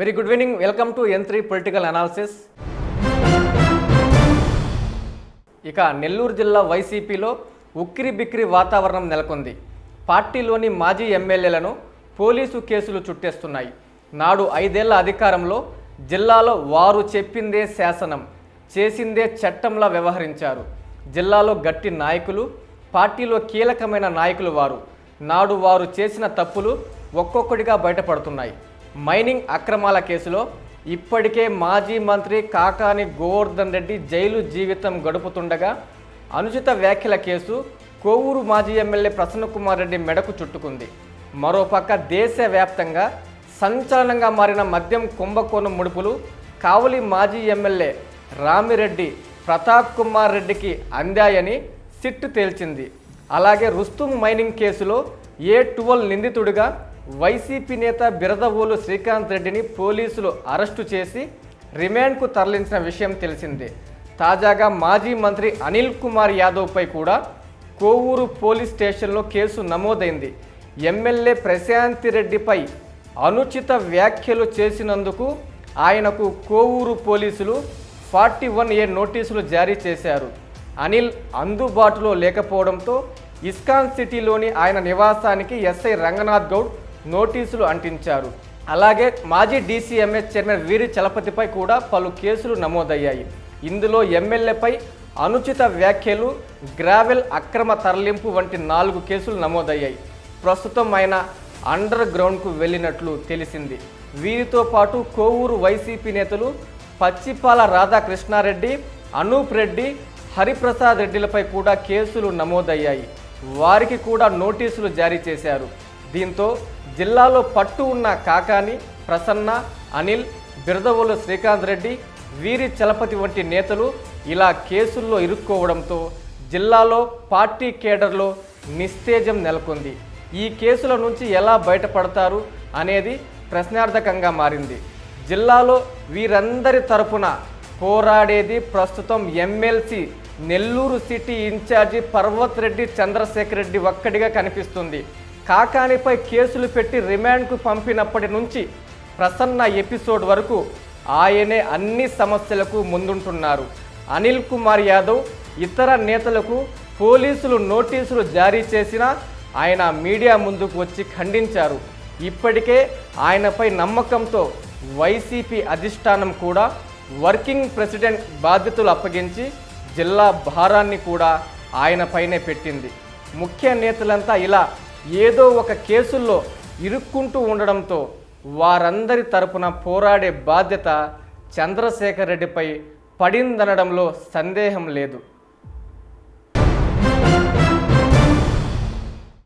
Very good evening. Welcome to N three political analysis ఇక నెల్లూరు జిల్లా వైసీపీలో ఉక్కిరి బిక్కిరి వాతావరణం నెలకొంది. పార్టీలోని మాజీ ఎమ్మెల్యేలను పోలీసు కేసులు చుట్టేస్తున్నాయి. నాడు ఐదేళ్ళ అధికారంలో జిల్లాలో వారు చెప్పిందే శాసనం చేసిందే చట్టంలా వ్యవహరించారు. జిల్లాలో గట్టి నాయకులు పార్టీలో కీలకమైన నాయకులు వారు. నాడు వారు చేసిన తప్పులు ఒక్కొక్కటిగా బయటపడుతున్నాయి. మైనింగ్ అక్రమాల కేసులో ఇప్పటికే మాజీ మంత్రి కాకాని గోవర్ధన్ రెడ్డి జైలు జీవితం గడుపుతుండగా అనుచిత వ్యాఖ్యల కేసు కోవూరు మాజీ ఎమ్మెల్యే ప్రసన్నకుమార్ రెడ్డి మెడకు చుట్టుకుంది. మరోపక్క దేశవ్యాప్తంగా సంచలనంగా మారిన మద్యం కుంభకోణం ముడుపులు కావలి మాజీ ఎమ్మెల్యే రామిరెడ్డి ప్రతాప్ కుమార్ రెడ్డికి అందాయని సిట్టు తేల్చింది. అలాగే రుస్తుం మైనింగ్ కేసులో ఏ టువల్ నిందితుడిగా వైసీపీ నేత బిరదవోలు శ్రీకాంత్ రెడ్డిని పోలీసులు అరెస్టు చేసి రిమాండ్కు తరలించిన విషయం తెలిసిందే. తాజాగా మాజీ మంత్రి అనిల్ కుమార్ యాదవ్పై కూడా కోవూరు పోలీస్ స్టేషన్లో కేసు నమోదైంది. ఎమ్మెల్యే ప్రశాంతి రెడ్డిపై అనుచిత వ్యాఖ్యలు చేసినందుకు ఆయనకు కోవూరు పోలీసులు ఫార్టీ వన్ ఏ నోటీసులు జారీ చేశారు. అనిల్ అందుబాటులో లేకపోవడంతో ఇస్కాన్ సిటీలోని ఆయన నివాసానికి ఎస్ఐ రంగనాథ్ గౌడ్ నోటీసులు అంటించారు. అలాగే మాజీ డీసీఎంఎస్ చైర్మన్ వీరి చలపతిపై కూడా పలు కేసులు నమోదయ్యాయి. ఇందులో ఎమ్మెల్యేపై అనుచిత వ్యాఖ్యలు గ్రావెల్ అక్రమ తరలింపు వంటి నాలుగు కేసులు నమోదయ్యాయి. ప్రస్తుతం ఆయన అండర్ గ్రౌండ్కు వెళ్ళినట్లు తెలిసింది. వీరితో పాటు కోవూరు వైసీపీ నేతలు పచ్చిపాల రాధాకృష్ణారెడ్డి అనూప్ రెడ్డి హరిప్రసాద్ రెడ్డిలపై కూడా కేసులు నమోదయ్యాయి. వారికి కూడా నోటీసులు జారీ చేశారు. దీంతో జిల్లాలో పట్టు ఉన్న కాకాని ప్రసన్న అనిల్ బిరదవోలు శ్రీకాంత్ రెడ్డి వీరి చలపతి వంటి నేతలు ఇలా కేసుల్లో ఇరుక్కోవడంతో జిల్లాలో పార్టీ కేడర్లో నిస్తేజం నెలకొంది. ఈ కేసుల నుంచి ఎలా బయటపడతారు అనేది ప్రశ్నార్థకంగా మారింది. జిల్లాలో వీరందరి తరపున పోరాడేది ప్రస్తుతం MLC Nellore city incharge Parvat Reddy Chandrasekhar Reddy ఒక్కడిగా కనిపిస్తుంది. కాకానిపై కేసులు పెట్టి రిమాండ్కు పంపినప్పటి నుంచి ప్రసన్న ఎపిసోడ్ వరకు ఆయనే అన్ని సమస్యలకు ముందుంటున్నారు. అనిల్ కుమార్ యాదవ్ ఇతర నేతలకు పోలీసులు నోటీసులు జారీ చేసినా ఆయన మీడియా ముందుకు వచ్చి ఖండించారు. ఇప్పటికే ఆయనపై నమ్మకంతో వైసీపీ అధిష్టానం కూడా వర్కింగ్ ప్రెసిడెంట్ బాధ్యతలు అప్పగించి జిల్లా భారాన్ని కూడా ఆయనపైనే పెట్టింది. ముఖ్య నేతలంతా ఇలా ఏదో ఒక కేసుల్లో ఇరుక్కుంటూ ఉండడంతో వారందరి తరపున పోరాడే బాధ్యత చంద్రశేఖర్ రెడ్డిపై పడిందనడంలో సందేహం లేదు.